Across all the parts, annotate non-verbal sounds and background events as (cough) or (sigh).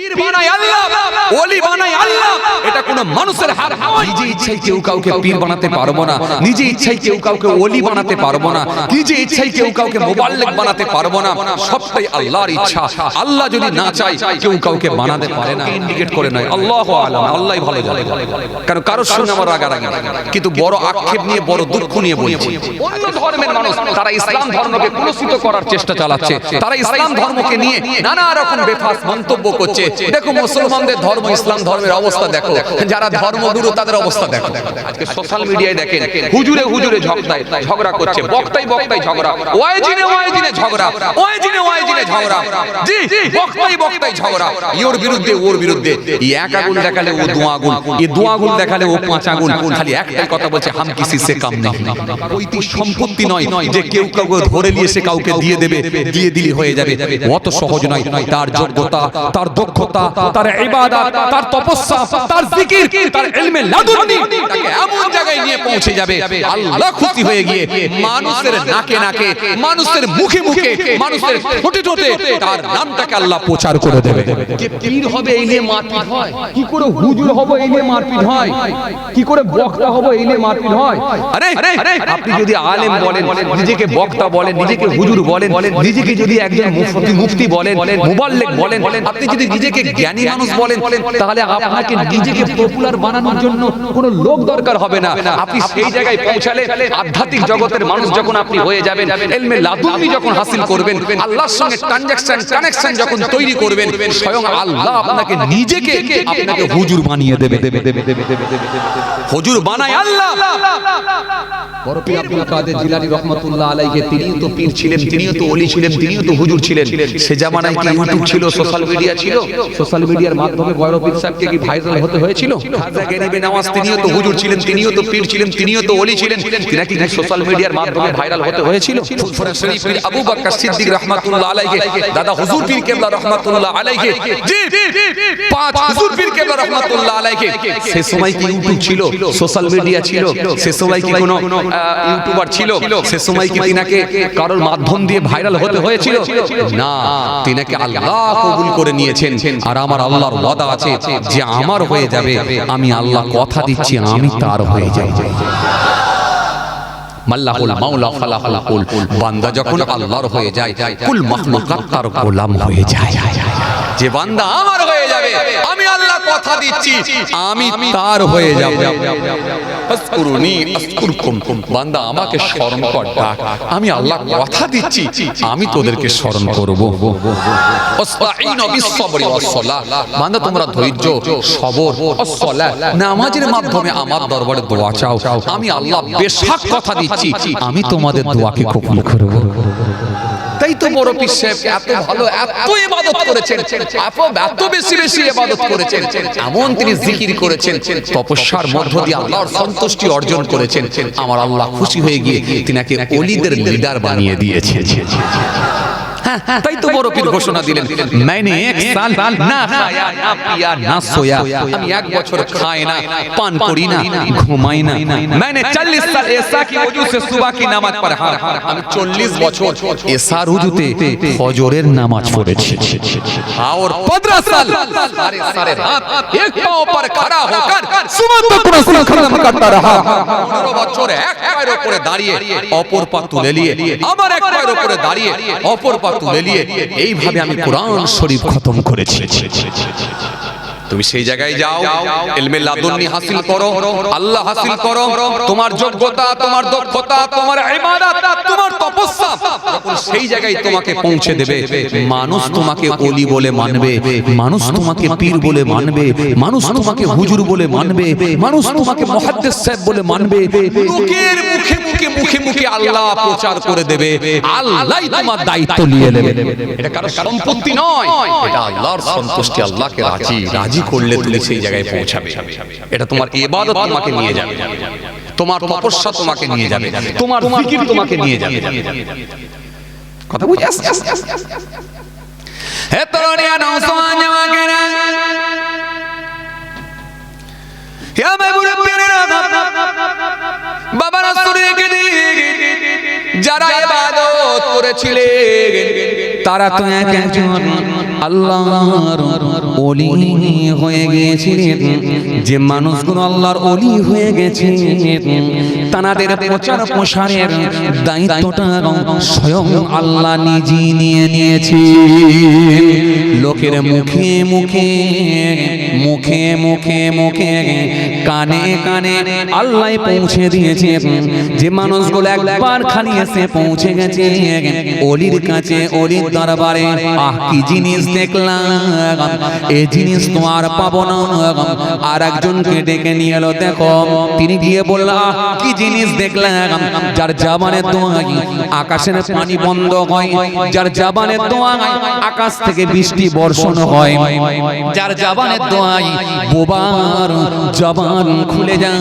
পীর বানায় আল্লাহ ওলি বানায় আল্লাহ। এটা কোনো মানুষের হাত নিজে ইচ্ছাই কেউ কাউকে পীর বানাতে পারব না। নিজে ইচ্ছাই কেউ কাউকে ওলি বানাতে পারব না। নিজে ইচ্ছাই কেউ কাউকে মোবাল্লেক বানাতে পারব না। সবটাই আল্লাহর ইচ্ছা। আল্লাহ যদি না চায় কেউ কাউকে বানাতে পারে না। ইন্ডিকেট করে নয় আল্লাহ আলাম। আল্লাহই ভালো জানে। কারণ কারোর সঙ্গে আমার রাগারাগি। কিন্তু বড় আক্ষেপ নিয়ে বড় দুঃখ নিয়ে বলছি। অন্য ধর্মের মানুষ তারা ইসলাম ধর্মকে কুলসিত করার চেষ্টা চালাচ্ছে তারা ইসলাম ধর্মকে নিয়ে নানা রকম বেফাস মন্তব্য করছে দেখো মুসলমানদের ধর্ম ইসলাম ধর্মের অবস্থা দেখো। যারা ধর্মগুরু তাদের অবস্থা দেখো। আজকে সোশ্যাল মিডিয়ায় দেখেন হুজুরে হুজুরে ঝগড়ায় ঝগড়া করছে বক্তাই বক্তাই ঝগড়া ওয়াইজিনে ওয়াইজিনে ঝগড়া ওয়াইজিনে ওয়াইজিনে ঝগড়া। জি বক্তাই বক্তাই ঝগড়া। ইওর বিরুদ্ধে ওর বিরুদ্ধে। এই এক আগুন দেখালে ও দু আগুন এই দু আগুন দেখালে ও পাঁচ আগুন। খালি একটাই কথা বলছে হাম কিসি সে কাম নেই। পৈতৃক সম্পত্তি নয় যে কেউ কাউকে ধরে নিয়ে সে কাউকে দিয়ে দেবে দিয়ে দিলি হয়ে যাবে। অত সহজ নয় তার যোগ্যতা তার দক্ষতা তার ইবাদত তার তপস্যা তার জিকির তার ইলমে লাদুন্নি তাকে এমন জায়গায় নিয়ে পৌঁছে যাবে। আল্লাহ খুশি হয়ে গিয়ে মানুষের নাকে নাকে মানুষের মুখে মুখে মানুষের ঠোঁটে ঠোঁটে তার নামটাকে আল্লাহ প্রচার করে দেবে। যে পীর হবে এই নিয়ে মারপিট হয় কি করে হুজুর হবে এই নিয়ে মারপিট হয় কি করে বক্তা হবে এই নিয়ে মারপিট হয়? আরে আপনি যদি আলেম বলেন নিজেকে বক্তা বলেন নিজেকে হুজুর বলেন নিজেকে যদি একজন মুফতি মুফতি বলেন মুবাল্লিক বলেন আপনি যদি নিজেকে জ্ঞানী মানুষ বলেন তাহলে আপনাকে নিজেকে পপুলার বানানোর জন্য কোনো লোক দরকার হবে না। আপনি সেই জায়গায় পৌঁছালে আধ্যাত্মিক জগতের মানুষ যখন আপনি হয়ে যাবেন এলমে লাদুনি যখন হাসিল করবেন আল্লাহর সঙ্গে ট্রানজাকশন কানেকশন যখন তৈরি করবেন স্বয়ং আল্লাহ আপনাকে নিজেকে আপনাকে হুজুর বানিয়ে দেবে দেবে দেবে দেবে দেবে দেবে হুজুর বানায় আল্লাহ। বড় আব্দুল কাদের জিলানী রহমাতুল্লাহ আলাইহি তিনিও তো পীর ছিলেন তিনিও তো ওলি ছিলেন তিনিও তো হুজুর ছিলেন সে জামানায় কি ইউটিউব ছিল সোশ্যাল মিডিয়া ছিল সোশ্যাল মিডিয়ার মাধ্যমে পীর সাহেবকে কি ভাইরাল হতে হয়েছিল? খাজা গরিবে নওয়াজ তিনিও তো হুজুর ছিলেন তিনিও তো পীর ছিলেন তিনিও তো ওলি ছিলেন। তিনি কি সোশ্যাল মিডিয়ার মাধ্যমে ভাইরাল হতে হয়েছিল? ফুরফুরা শরীফ পীর আবু বকর সিদ্দিক রহমাতুল্লাহ আলাইহি দাদা হুজুর পীর কেবলা রহমাতুল্লাহ আলাইহি। জি পাঁচ হুজুর পীর কেবলা রহমাতুল্লাহ আলাইহি। সে সময় কি ইউটিউব ছিল? সোশ্যাল মিডিয়া ছিল। সে সময় কি কোনো ইউটিউবার ছিল? সে সময় কি তিনাকে কারোর মাধ্যম দিয়ে ভাইরাল হতে হয়েছিল না তিনাকে আল্লাহ কবুল করে নিয়েছেন আর আমার আল্লাহর ওয়াদা আছে যে আমার হয়ে যাবে আমি আল্লাহ কথা দিচ্ছি আমি তার হয়ে যাব। মাল্লাহুল মাওলা ফালাহুল বান্দা যখন আল্লাহর হয়ে যায় কুল মাখলুকাত তার গোলাম হয়ে যায়। যে বান্দা আমার হয়ে যাবে আল্লাহ কথা দিচ্ছি আমি তার হয়ে যাব। আজকুরুনি আজকুরকুম বান্দা আমাকে স্মরণ কর ডাক। আমি আল্লাহ কথা দিচ্ছি আমি তোদেরকে স্মরণ করব। আস্তাইনু বিসসবরি ওয়াসসালাহ বান্দা তোমরা ধৈর্য সবর ওয়াসসালাহ নামাজের মাধ্যমে আমার দরবারে দোয়া চাও। আমি আল্লাহ বেশাক কথা দিচ্ছি আমি তোমাদের দোয়াকে কবুল করব। তাই তো বড় পীর সাহেব এত ভালো এত ইবাদত করেছেন। এত- এত বেশি বেশি ইবাদত করেছেন। এমন তিনি জিকির করেছেন তপস্যার মধ্য দিয়ে আল্লাহর সন্তুষ্টি অর্জন করেছেন। আমার আল্লাহ খুশি হয়ে গিয়ে তিনাকে অলিদের লিডার বানিয়ে দিয়েছেন। তাই তো বড় পীর ঘোষণা দিলেন मैंने एक साल ना खाया ना पिया ना सोया আমি এক বছর খাই না পান করি না ঘুমাই না मैंने 40 साल ऐसा की वजह से सुबह की नमाज पढ़ा আমি 40 বছর এসার উজুতে ফজরের নামাজ পড়েছি और 15 साल सारे सारे रात एक पांव पर खड़ा होकर सुबह तक रसूल खत्म करता रहा 15 বছর এক পায়ের উপরে দাঁড়িয়ে অপর পা তুলে নিয়ে আমার এক পায়ের উপরে দাঁড়িয়ে অপর পা তুলে নিয়ে এইভাবে আমি কোরআন শরীফ খতম করেছি। তুমি সেই জায়গায় যাও ইলমে লাদুন্নি হাসিল করো আল্লাহ হাসিল করো তোমার যোগ্যতা তোমার দক্ষতা তোমার ইবাদত তোমার তপস্যা যখন সেই জায়গায় তোমাকে পৌঁছে দেবে মানুষ তোমাকে ওলি বলে মানবে মানুষ তোমাকে পীর বলে মানবে মানুষ তোমাকে হুজুর বলে মানবে মানুষ তোমাকে মুহাদ্দিস সাহেব বলে মানবে লোকের মুখে মুখে মুখে মুখে আল্লাহ প্রচার করে দেবে আল্লাহই তোমার দায়িত্ব নিয়ে নেবে। এটা কারও সম্পত্তি নয় এটা আল্লাহর সন্তুষ্টি আল্লাহকে রাজি। রাজি করলে তুমি সেই জায়গায় পৌঁছাবে। এটা তোমার ইবাদত তোমাকে নিয়ে যাবে। তোমার তপস্যা তোমাকে নিয়ে যাবে। তোমার জিকির তোমাকে নিয়ে যাবে। কথা বুঝে? আসছে হে তরুণিয়া নওজওয়ান হে আমার যারা ইবাদত করেছিলেন। তারা তো এক একজন। আল্লাহর অলি হয়ে গিয়েছিলেন। যে মানুষগুলো আল্লাহর অলি হয়ে গেছে তানাদের প্রচার প্রসারের দায়িত্বটা স্বয়ং আল্লাহ নিজে নিয়ে নিয়েছে লোকের মুখে মুখে মুখে মুখে মুখে, কানে কানে আল্লাহ পৌঁছে দিয়েছে যে মানুষগুলো একবার খালি এসে পৌঁছে গেছে অলির কাছে অলির দরবারে, আহ, কি জিনিস দেখলাম? এই জিনিস তো আর পাবো না। আর একজনকে ডেকে নিয়ে এলো, দেখো, তিনি গিয়ে বলল কি জিনিস দেখলাম? যার জাবানের দোয়াই আকাশের পানি বন্ধ হয়। যার জাবানের দোয়াই আকাশ থেকে বৃষ্টি বর্ষণ হয়। যার জাবানের দোয়াই বোবার জবান খুলে যায়।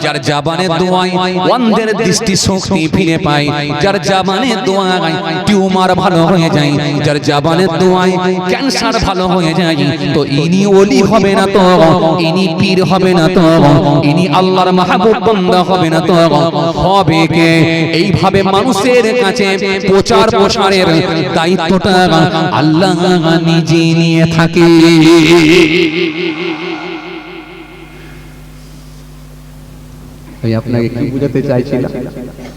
যার জাবানের দোয়াই অন্ধের দৃষ্টি শক্তি ফিরে পায়। যার জাবানের দোয়াই টিউমার ভালো হয়ে যায় যার জাবানের দোয়াই ক্যান্সার ভালো হয়ে যায় তো ইনি ওলি হবে না তো, ইনি পীর হবে না তো, ইনি আল্লাহর মাহবুব বান্দা হবে না তো, হবে কে? এইভাবে মানুষের কাছে প্রচার প্রসারের দায়িত্বটা আল্লাহ নিজে নিয়ে থাকে। আপনাকে কি বুঝাতে চাইছিলাম?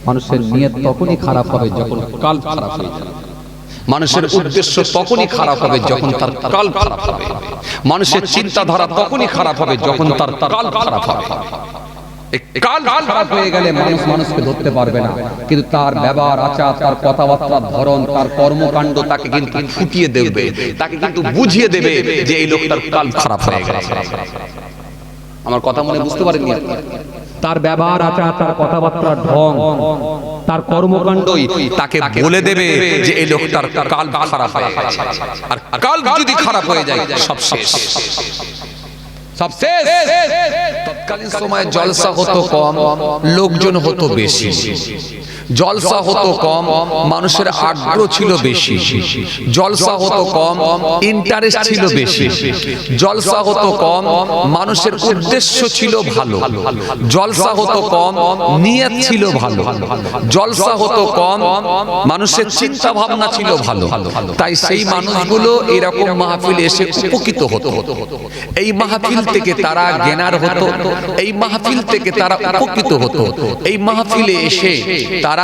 মানুষের নিয়ত তখনই খারাপ হবে যখন কাল খারাপ হবে মানুষের উদ্দেশ্য তখনই খারাপ হবে যখন তার কাল খারাপ হবে। মানুষের চিন্তাধারা তখনই খারাপ হবে যখন তার কাল খারাপ হবে। কাল খারাপ হয়ে গেলে মানুষ মানুষকে ধরতে পারবে না। কিন্তু তার ব্যবহার আচার তার কথাবার্তার ধরন তার কর্মকাণ্ড তাকে কিন্তু ফুটিয়ে দেবে। তাকে কিন্তু বুঝিয়ে দেবে যে এই লোকটার কাল খারাপ হয়ে গেছে। আমার কথা মনে বুঝতে পারেননি তার ব্যবহার আচার তার কথাবার্তার ঢং তার কর্মকাণ্ডই কাণ্ডই তাকে বলে দেবে যে এই লোকটার কাল খারাপ হয়ে গেছে আর কাল যদি খারাপ হয়ে যায় সব শেষ। সব শেষ। তৎকালীন সময়ে জলসা হতো কম লোকজন হতো বেশি। জলসা হতো কম মানুষের আগ্রহ ছিল বেশি। জলসা হতো কম ইন্টারেস্ট ছিল বেশি। জলসা হতো কম মানুষের উদ্দেশ্য ছিল ভালো। জলসা হতো কম নিয়ত ছিল ভালো। জলসা হতো কম মানুষের চিন্তা ভাবনা ছিল ভালো। তাই সেই মানুষগুলো এরকম মাহফিলে এসে উপকৃত হতো। এই মাহফিল থেকে তারা জ্ঞানার হতো। এই মাহফিল থেকে তারা উপকৃত হতো। এই মাহফিলে এসে তারা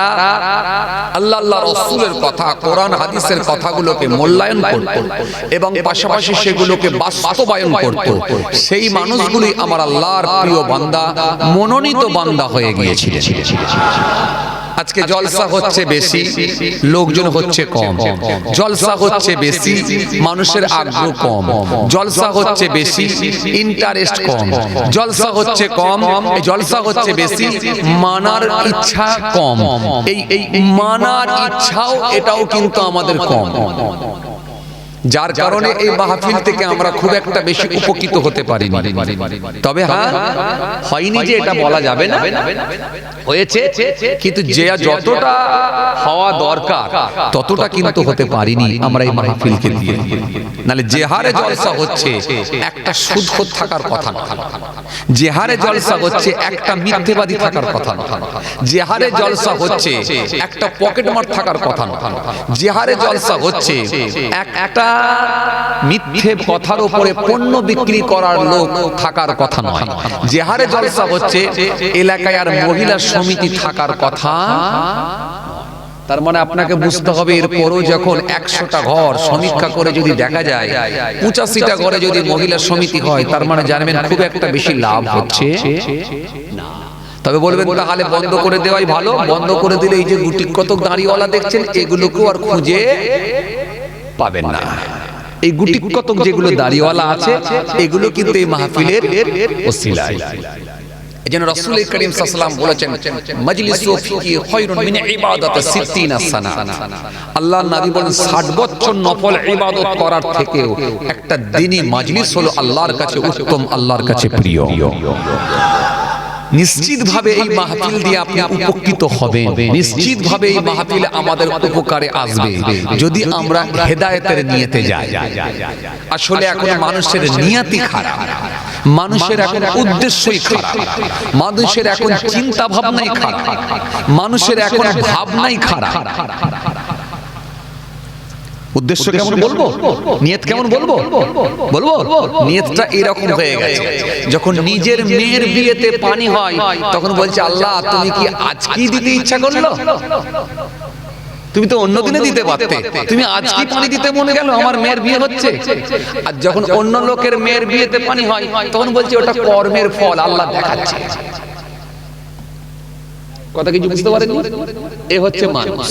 আল্লাহ আল্লাহ রসুলের কথা, কোরআন, হাদিসের কথাগুলোকে মূল্যায়ন করত এবং পাশাপাশি সেগুলোকে বাস্তবায়ন করত। সেই মানুষগুলি আমার আল্লাহর প্রিয় বান্দা, মনোনীত বান্দা হয়ে গিয়েছিল আজকে জলসা হচ্ছে বেশি লোকজন হচ্ছে কম। জলসা হচ্ছে বেশি মানুষের আগ্রহ কম। জলসা হচ্ছে বেশি ইন্টারেস্ট কম। জলসা হচ্ছে কম জলসা হচ্ছে বেশি মানার ইচ্ছা কম। এই এই মানার ইচ্ছাও এটাও কিন্তু আমাদের কম। যার কারণে এই মাহফিল থেকে আমরা খুব একটা বেশি উপকৃত হতে পারি তবে হ্যাঁ হয়নি যে এটা বলা যাবে না। হয়েছে কিন্তু যে যতটা হওয়া দরকার ততটা কিন্তু হতে পারিনি আমরা এই মাহফিলকে দিয়ে। নালে যে হারে জলসা হচ্ছে একটা সুদ থাকার কথা না। যে হারে জলসা হচ্ছে একটা মিথ্যেবাদী থাকার কথা না। যে হারে জলসা হচ্ছে একটা পকেটমার থাকার কথা না। যে হারে জলসা হচ্ছে একটা মিথ্যে কথার উপরে পণ্য বিক্রি করার লোক থাকার কথা নয়। যে হারে জলসা হচ্ছে, এলাকায় আর মহিলা সমিতি থাকার কথা তার মানে আপনাকে বুঝতে হবে, এরপরও যখন একশোটা ঘর সমীক্ষা করে যদি দেখা যায়, পঁচাশিটা ঘরে যদি মহিলা সমিতি হয়, তার মানে জানবেন খুব একটা বেশি লাভ হচ্ছে না। তবে বলবেন, তাহলে বন্ধ করে দেওয়াই ভালো। বন্ধ করে দিলে এই যে গুটি কতক দাঁড়িওয়ালা দেখছেন, এগুলোকেও আর খুঁজে পাবেন না। এই গুটি কতক যেগুলো দাড়িওয়ালা আছে এগুলো কিন্তু এই মাহফিলের ওসিলায়। এজন্য রাসূল করিম সাল্লাল্লাহু বলেছেন মাজলিসু ফিকি খায়রুন মিন ইবাদাতি 60 সানা। আল্লাহর নবী বলেন 60 বছর নফল ইবাদত করার থেকেও একটা দিনই মাজলিস হলো আল্লাহর কাছে উত্তম আল্লাহর কাছে প্রিয়। নিশ্চিতভাবে এই মাহফিল দিয়ে আপনি উপকৃত হবেন। নিশ্চিতভাবে এই মাহফিল আমাদের উপকারে আসবে। যদি আমরা হেদায়েতের নিয়তে যাই। আসলে এখন মানুষের নিয়তি খারাপ। মানুষের এখন উদ্দেশ্যই খারাপ। মানুষের এখন চিন্তা ভাবনাই খারাপ। মানুষের এখন ভাবনাই খারাপ। উদ্দেশ্য কেমন বলব? নিয়ত কেমন বলব? বলব? নিয়তটা এরকম হয়ে গেছে। যখন নিজের মেয়ের বিয়েতে পানি হয় তখন বলছে আল্লাহ তুমি কি আজকেই দিতে ইচ্ছা করল? তুমি তো অন্য দিনে দিতে পারতে। তুমি আজকে পানি দিতে মনে গেল আমার মেয়ের বিয়ে হচ্ছে। আর যখন অন্য লোকের মেয়ের বিয়েতে পানি হয় তখন বলছে ওটা কর্মের ফল আল্লাহ দেখাচ্ছে। কথা কিছু বুঝতে পারেন এ হচ্ছে মানুষ।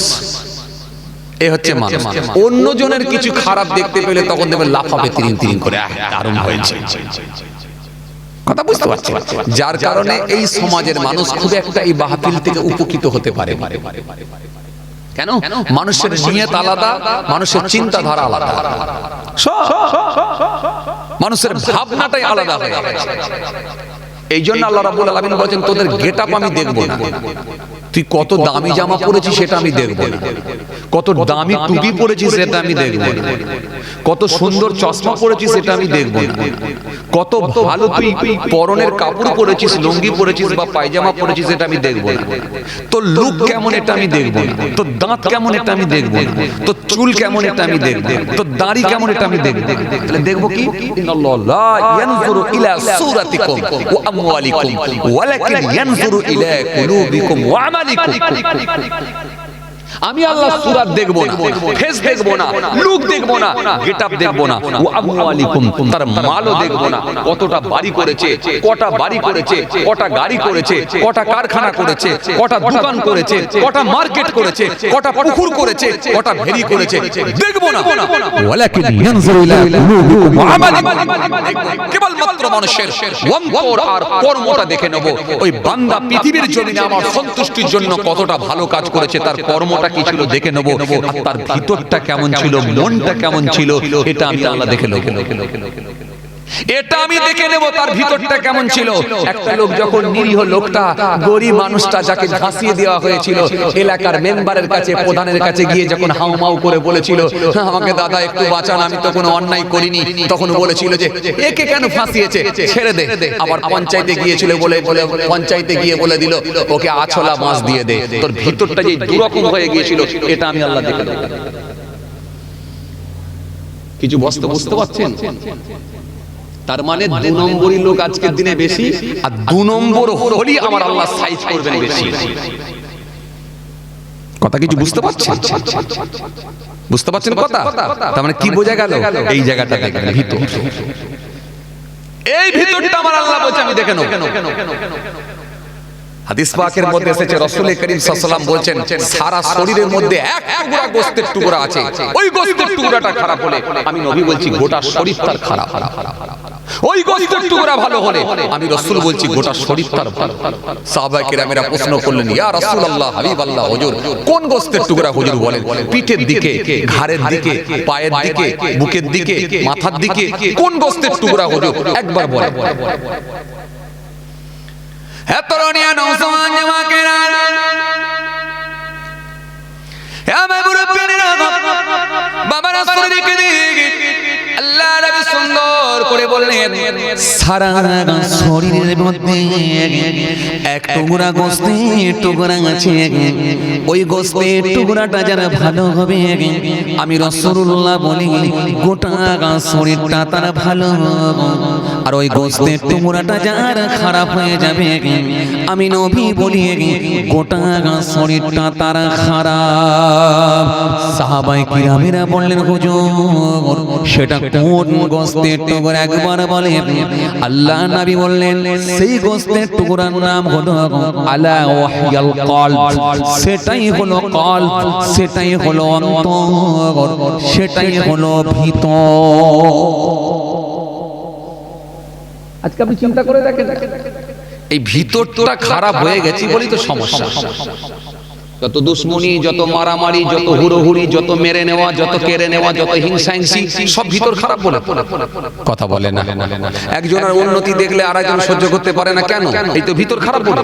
এ হচ্ছে মানুষ। অন্য জনের কিছু খারাপ দেখতে পেলে তখন দেবে লাফাবে তিরিং তিরিং করে। দারুণ হয়েছে। কথা বুঝতে পারছি যার কারণে এই সমাজের মানুষ খুব একটা এই মাহফিল থেকে উপকৃত হতে পারে। কেন? মানুষের নিয়ত আলাদা মানুষের চিন্তাধারা আলাদা। সব। মানুষের ভাবনাটাই আলাদা হয়ে গেছে এই জন্য আল্লাহ রাব্বুল আলামিন বলেছেন তোদের গেটআপ আমি দেখব না। তুই কত দামি জামা পরেছিস সেটা আমি দেখব না কত দামি টুপি পরেছিস সেটা আমি দেখব না কত সুন্দর চশমা পরেছিস সেটা আমি দেখব না কত ভালো তুই পরনের কাপড় পরেছিস লুঙ্গি পরেছিস বা পায়জামা পরেছিস সেটা আমি দেখব না তোর লুক কেমন এটা আমি দেখব না তোর দাঁত কেমন এটা আমি দেখব না তোর চুল কেমন এটা আমি দেখব তোর দাড়ি কেমন এটা আমি দেখব তাহলে দেখব কি ইন্নাল্লাহ ইয়ানজুরু ইলা সুরাতিকুম ওয়া আমওয়ালিকুম ওয়ালাকিন ইয়ানজুরু ইলা কুলুবিকুম ওয়া আমালিকুম আমি আল্লাহ সুরাত দেখব না ফেস দেখব না লুক দেখব না গেটআপ দেখব না ও আবু তার মালও দেখব না কতটা বাড়ি করেছে কটা বাড়ি করেছে কটা গাড়ি করেছে কটা কারখানা করেছে কটা দোকান করেছে কটা মার্কেট করেছে কটা পুকুর করেছে কটা ভেরি করেছে দেখব না। ওয়ালাকিন ইয়ানজুরু ইলা কুলুবিকুম ওয়া আমালিকুম কেবল মাত্র মানুষের অন্তর আর কর্মটা দেখে নেব। ওই বান্দা পৃথিবীর জন্য আমার সন্তুষ্টির জন্য কতটা ভালো কাজ করেছে তার কর্মটা কি ছিল দেখে নেব তার ভিতরটা কেমন ছিল মনটা কেমন ছিল এটা আমি আল্লাহ দেখে নেব। এটা আমি দেখে নেব তার ভিতরটা কেমন ছিল। একটা লোক যখন নিরীহ লোকটা গরিব মানুষটা যাকে ধাসিয়ে দেওয়া হয়েছিল এলাকার মেম্বারের কাছে প্রধানের কাছে গিয়ে যখন হাউমাউ করে বলেছিল "হ্যাঁ, আমাকে দাদা একটু বাঁচান আমি তো কোনো অন্যায় করিনি। তখন বলেছিল যে একে কেন ফাঁসিয়েছে? ছেড়ে দে। আবার পঞ্চায়েতে গিয়েছিল বলে বলে পঞ্চায়েতে গিয়ে বলে দিল ওকে আছলা মাছ দিয়ে দে। তোর ভিতরটা যে দুরকম হয়ে গিয়েছিল এটা আমি আল্লাহ দেখে দেব। কিছু বস্তু বুঝতে পারছেন? তার মানে দু নম্বরই লোক আজকের দিনে বেশি, আর দু নম্বর হলেই আমার আল্লাহ সাইজ করবেন বেশি। কথা কিছু বুঝতে পারছেন? বুঝতে পারছেন কথা? তার মানে কি বোঝা গেল? এই জায়গাটা ভিতর। এই ভিতরটা আমার আল্লাহ বলছে, আমি দেখে হাদিস পাকের মধ্যে এসেছে করিম সারা শরীরের মধ্যে এক টুকরা গোশতের টুকরা আছে। ওই গোশতের টুকরাটা খারাপ হলে আমি নবী বলছি, গোটা শরীর তার খারাপ। ওই গোশতের টুকরা ভালো হলে আমি রাসূল বলছি, গোটা শরীর তার ভালো সাহাবায়ে কেরামেরা প্রশ্ন করলেন, ইয়া রাসূলুল্লাহ, হাবিবাল্লাহ, হুজুর, কোন গোশতের টুকরা হুজুর বলেন? পিঠের দিকে, ঘাড়ের দিকে, পায়ের দিকে, বুকের দিকে, মাথার দিকে, কোন গোশতের টুকরা হুজুর? একবার বলেন। হে তরুণিয়া নৌসমান জমাকেরা। আমার মুরব্বিরা বাবা রাসূল দিকে করে বললেন, সারা শরীরের মধ্যে এক টুকরা গোস্তের টুকরা আছে ওই গোস্তের টুকরাটা যারা ভালো হবে, আমি রসুল্লাহ বলি, গোটা শরীরটা তারা ভালো আর ওই গোস্তের টুকরাটা যার খারাপ হয়ে যাবে, আমি নবী বলি, গোটা শরীরটা তারা খারাপ। সাহাবাই কিরামেরা বললেন, হুজুর, সেটা কোন গোস্তের টুকরা একবার বলে আল্লাহ নবী বললেন সেই গোস্তের টুকরার নাম হলো আলা ওয়াহিয়াল কল সেটাই হলো কল সেটাই হলো অন্তর সেটাই হলো ভিতর। আজকে আপনি চিন্তা করে দেখেন। এই ভিতরটা খারাপ হয়ে গেছি বলি তো সমস্যা। যত দুশ্মনী যত মারামারি যত হুড়োহুড়ি যত মেরে নেওয়া যত কেড়ে নেওয়া যত হিংসা হিংসি সব ভিতর খারাপ বলে। কথা বলে না। একজনের উন্নতি দেখলে আর একজন সহ্য করতে পারে না কেন? এই তো ভিতর খারাপ বলে।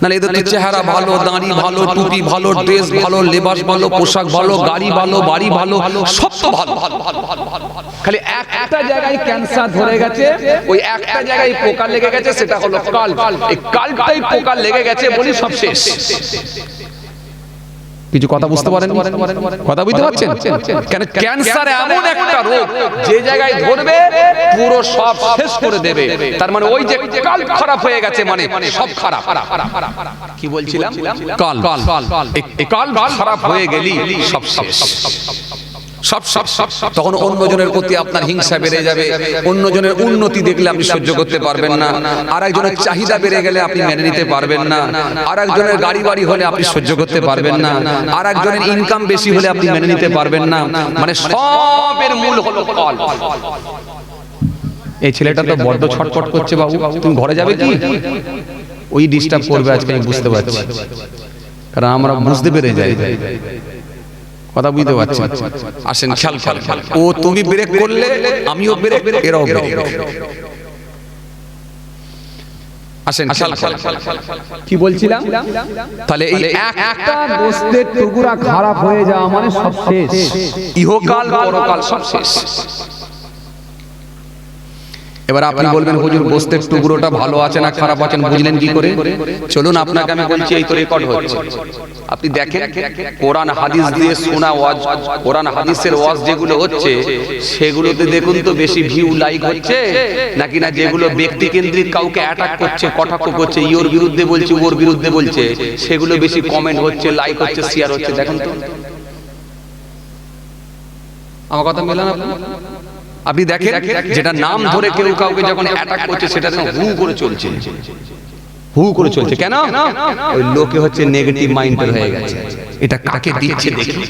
নাহলে এদের তো চেহারা ভালো দাঁড়ি ভালো টুপি ভালো ড্রেস ভালো লেবাস ভালো পোশাক ভালো গাড়ি ভালো বাড়ি ভালো সব তো ভালো। খালি একটা জায়গায় ক্যান্সার ধরে গেছে ওই একটা জায়গায় পোকা লেগে গেছে সেটা হলো কাল। এই কালটাই পোকা লেগে গেছে বলি সব শেষ কিছু কথা বুঝতে পারেন কথা বুঝতে পারছেন? কেন ক্যান্সার এমন একটা রোগ যে জায়গায় ধরবে পুরো সব শেষ করে দেবে। তার মানে ওই যে কাল খারাপ হয়ে গেছে মানে সব খারাপ। কি বলছিলাম? কাল কাল এই কাল খারাপ হয়ে গেলি সব শেষ। সব সব সব সব তখন অন্যজনের প্রতি আপনার হিংসা বেড়ে যাবে অন্যজনের উন্নতি দেখলে আপনি সহ্য করতে পারবেন না। আর একজনের চাহিদা বেড়ে গেলে আপনি মেনে নিতে পারবেন না। আর একজনের গাড়ি বাড়ি হলে আপনি সহ্য করতে পারবেন না। আর একজনের ইনকাম বেশি হলে আপনি মেনে নিতে পারবেন না। মানে সবের মূল হলো কল এই ছেলেটা তো বড্ড ছটফট করছে বাবু। তুমি ঘরে যাবে কি? ওই ডিস্টার্ব করবে আজকে আমি বুঝতে পারছি। কারণ আমরা বুঝতে পেরে যাই। কথা বুঝতে পারছি। আসেন খেয়াল খেয়াল ও তুমি ব্রেক করলে আমিও ব্রেক এরাও ব্রেক আসেন কি বলছিলাম? তাহলে এই একটা গোস্তের টুকরা খারাপ হয়ে যাওয়া মানে সব শেষ। ইহকাল পরকাল সব শেষ। এবার আপনি বলবেন হুজুর গোস্তের টুকরোটা ভালো আছে না খারাপ আছে বুঝলেন কি করে? চলুন আপনাকে আমি বলছি এই তো রেকর্ড হচ্ছে। আপনি দেখেন কোরআন হাদিস দিয়ে শোনা ওয়াজ কোরআন হাদিসের ওয়াজ যেগুলো হচ্ছে সেগুলোতে দেখুন তো বেশি ভিউ লাইক হচ্ছে নাকি না যেগুলো ব্যক্তি কেন্দ্রিক কাউকে অ্যাটাক করছে কটাক্ষ করছে ইওর বিরুদ্ধে বলছে ওর বিরুদ্ধে বলছে সেগুলো বেশি কমেন্ট হচ্ছে লাইক হচ্ছে শেয়ার হচ্ছে দেখেন তো। আমার কথা মেলান আপনি দেখেন যেটা নাম ধরে কেউ কাউকে যখন অ্যাটাক করছে সেটা হু করে চলছে। হু করে চলছে। কেন? ওই লোকে হচ্ছে নেগেটিভ মাইন্ডের হয়ে গেছে। এটা কাকে দিচ্ছে দেখি।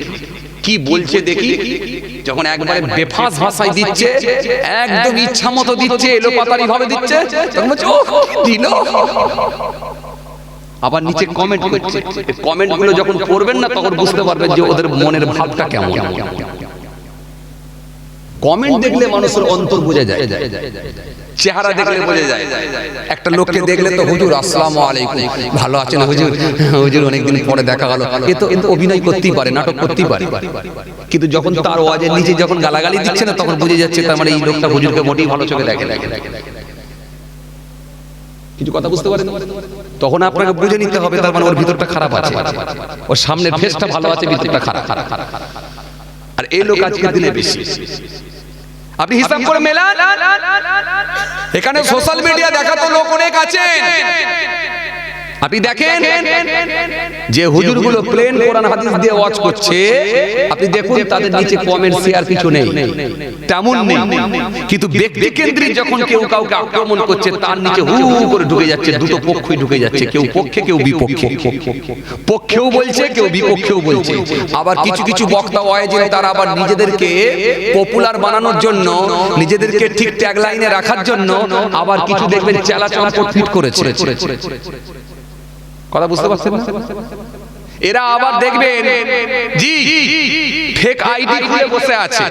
কি বলছে দেখি? যখন একবারে বেফাস ভাষায় দিচ্ছে একদম ইচ্ছা মতো দিচ্ছে এলোপাতারি ভাবে দিচ্ছে। তখন বলছে ও (laughs) দিল? আবার নিচে কমেন্ট করছে। কমেন্টগুলো যখন পড়বেন না তখন বুঝতে পারবেন যে ওদের মনের ভাবটা কেমন। কমেন্ট দেখলে মানুষের অন্তর বোঝা যায়। চেহারা দেখলে বোঝা যায়। একটা লোককে দেখলে তো হুজুর আসসালামু আলাইকুম। ভালো আছেন হুজুর? হুজুর অনেকদিন পরে দেখা গেল এ তো অভিনয় করতেই পারে নাটক করতেই পারে। কিন্তু যখন তার ওয়াজের নিচে যখন গালাগালি দিচ্ছে না তখন বুঝে যাচ্ছে তার মানে এই লোকটা হুজুরকে মোটেই ভালো চোখে দেখে কিছু কথা বুঝতে পারেন তখন আপনাকে বুঝে নিতে হবে তার মানে ওর ভিতরটা খারাপ আছে। ওর সামনে ফেসটা ভালো আছে ভিতরটা খারাপ। আর এই লোক আজকে দিনে বেশি। আপনি হিসাব করে মেলান। এখানে সোশ্যাল মিডিয়া দেখাতো লোক অনেক আছে আপনি দেখেন যে হুজুরগুলো প্লেন কোরআন হাদিস দিয়ে ওয়াচ করছে আপনি দেখুন তাদের নিচে কমেন্ট শেয়ার কিছু নেই। তেমন নেই। কিন্তু ব্যক্তি কেন্দ্রিক যখন কেউ কাউকে আক্রমণ করছে তার নিচে হু হু করে ঢুকে যাচ্ছে দুটো পক্ষই ঢুকে যাচ্ছে কেউ পক্ষে কেউ বিপক্ষে। পক্ষেও বলছে কেউ বিপক্ষেও বলছে। আবার কিছু কিছু বক্তা ওয়াইজিন তারা আবার নিজেদেরকে পপুলার বানানোর জন্য নিজেদেরকে ঠিক ট্যাগলাইনে রাখার জন্য আবার কিছু দেখবেন চেলা চম্পট ফিট করেছে কথা বুঝতে পারছেন না? এরা আবার দেখবেন জি ফেক আইডি খুলে বসে আছে।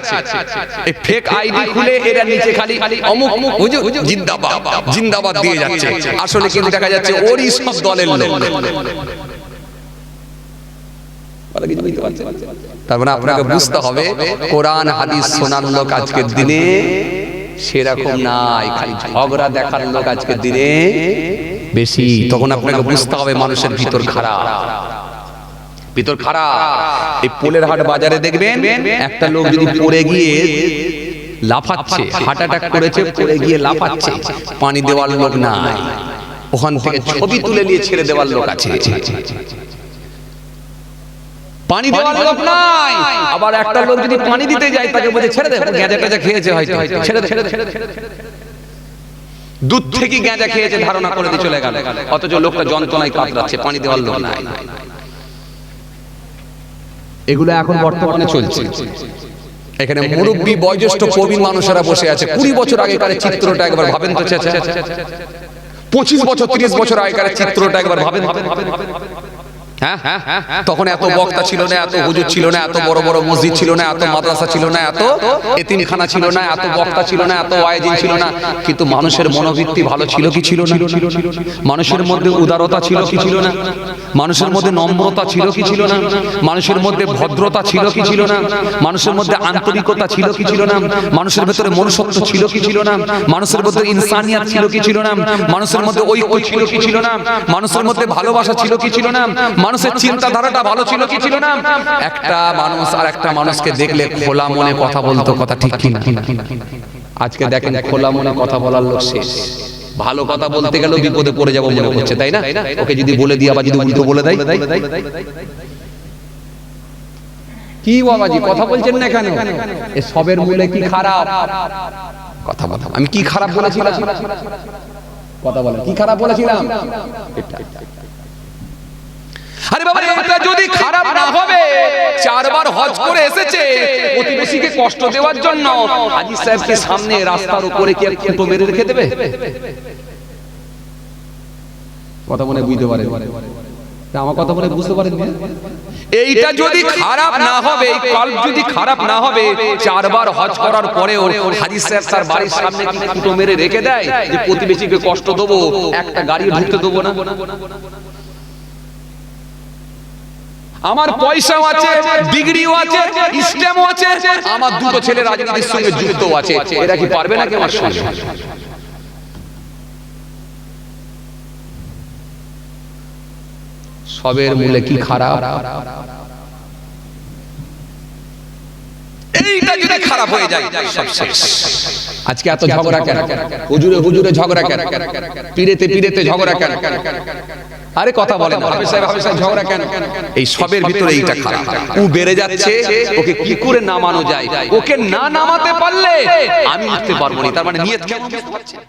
এই ফেক আইডি খুলে এরা নিচে খালি অমুক অমুক হুজুর জিন্দাবাদ জিন্দাবাদ দিয়ে যাচ্ছে। আসলে কিন্তু দেখা যাচ্ছে ওরই সব দলের লোক। কথা বুঝতে পারছেন? তার মানে আপনাকে বুঝতে হবে কোরআন হাদিস শোনার লোক আজকের দিনে সেরকম নাই। খালি ঝগড়া দেখার লোক আজকের দিনে বেশি তখন আপনাকে বুঝতে হবে মানুষের ভিতর খারাপ। ভিতর খারাপ। এই পোলের হাট বাজারে দেখবেন একটা লোক যদি পড়ে গিয়ে লাফাচ্ছে হার্ট অ্যাটাক করেছে পড়ে গিয়ে লাফাচ্ছে পানি দেওয়ার লোক নাই। ওখান থেকে ছবি তুলে নিয়ে ছেড়ে দেওয়ার লোক আছে। পানি দেওয়ার লোক নাই। আবার একটা লোক যদি পানি দিতে যায় তাকে বলে ছেড়ে দে। গেঁজা টেজা খেয়েছে হয়তো। ছেড়ে দে ছেড়ে দে। দুধ থেকে গাঁজা খেয়েছে ধারণা করে দিয়ে চলে গেল। অথচ লোকটা যন্ত্রণায় কাতরাচ্ছে পানি দেওয়ার লোক নাই এগুলো এখন বর্তমানে চলছে। এখানে মুরব্বী বয়োজ্যেষ্ঠ প্রবীণ মানুষেরা বসে আছে। কুড়ি বছর আগেকার চিত্রটা একবার ভাবেন তো চাচা। পঁচিশ বছর তিরিশ বছর আগেকার চিত্রটা একবার ভাবেন। হ্যাঁ তখন এত বক্তা ছিল না এত হুজুর ছিল না এত বড় বড় মসজিদ ছিল না এত মাদ্রাসা ছিল না এত এতিমখানা ছিল না এত বক্তা ছিল না এত ওয়াইজিন ছিল না কিন্তু মানুষের মনোবৃত্তি ভালো ছিল কি ছিল না মানুষের মধ্যে উদারতা ছিল কি ছিল না মানুষের মধ্যে নম্রতা ছিল কি ছিল না মানুষের মধ্যে ভদ্রতা ছিল কি ছিল না মানুষের মধ্যে আন্তরিকতা ছিল কি ছিল না মানুষের ভেতরে মনুষ্যত্ব ছিল কি ছিল না মানুষের মধ্যে ইনসানিয়াত ছিল কি ছিল না মানুষের মধ্যে ঐক্য ছিল কি ছিল না মানুষের মধ্যে ভালোবাসা ছিল কি ছিল না মানুষের চিন্তাধারাটা ভালো ছিল কি ছিল না? একটা মানুষ আর একটা মানুষকে দেখলে খোলা মনে কথা বলতো কথা ঠিক কি না আজকে দেখেন খোলা মনে কথা বলার লোক শেষ। ভালো কথা বলতে গেলেও বিপদে পড়ে যাব মনে হচ্ছে তাই না? ওকে যদি বলে দিয়ে আবার যদি উল্টো বলে দেয়? কি বাবাজি কথা বলছেন না কেন? এ সবের মূলে কি খারাপ? কথা বলা আমি কি খারাপ বলেছিলাম? কথা বলে কি খারাপ বলেছিলাম? এটা। আরে বাবা এটা যদি খারাপ না হবে চারবার হজ করে এসেছে প্রতিবেশীকে কষ্ট দেওয়ার জন্য হাজি সাহেবকে সামনে রাস্তার উপরে কি খুঁটো মেরে রেখে দেবে? কথা মনে বুঝতে পারে আমার কথা বলে বুঝতে পারেন এইটা যদি খারাপ না হবে এই কল্প যদি খারাপ না হবে চারবার হজ করার পরেও হাজি সাহেব তার বাড়ির সামনে কি খুঁটো মেরে রেখে দেয়? যে প্রতিবেশীকে কষ্ট দেবো একটা গাড়ি ঢুকতে দেবো না? আমার পয়সাও আছে ডিগ্রিও আছে স্টেমও আছে। আমার দুটো ছেলে রাজনীতির সঙ্গে যুক্ত আছে। এরা কি পারবে নাকি আমার সঙ্গে? সবের মূলে কি খারাপ? যদি খারাপ হয়ে যায় সব শেষ আজকে এত ঝগড়া কেন? হুজুরে হুজুরে ঝগড়া কেন? পিড়েতে পিড়েতে ঝগড়া কেন? আরে কথা বলে না। হাফেজ সাহেব হাফেজ সাহেব ঝগড়া কেন? এই সবের ভিতরে এইটা খারাপ। ও বেড়ে যাচ্ছে ওকে কি করে নামানো যায়? ওকে না নামাতে পারলে আমি উঠতে পারব না। তার মানে নিয়ত কেমন? বুঝতে পারছেন?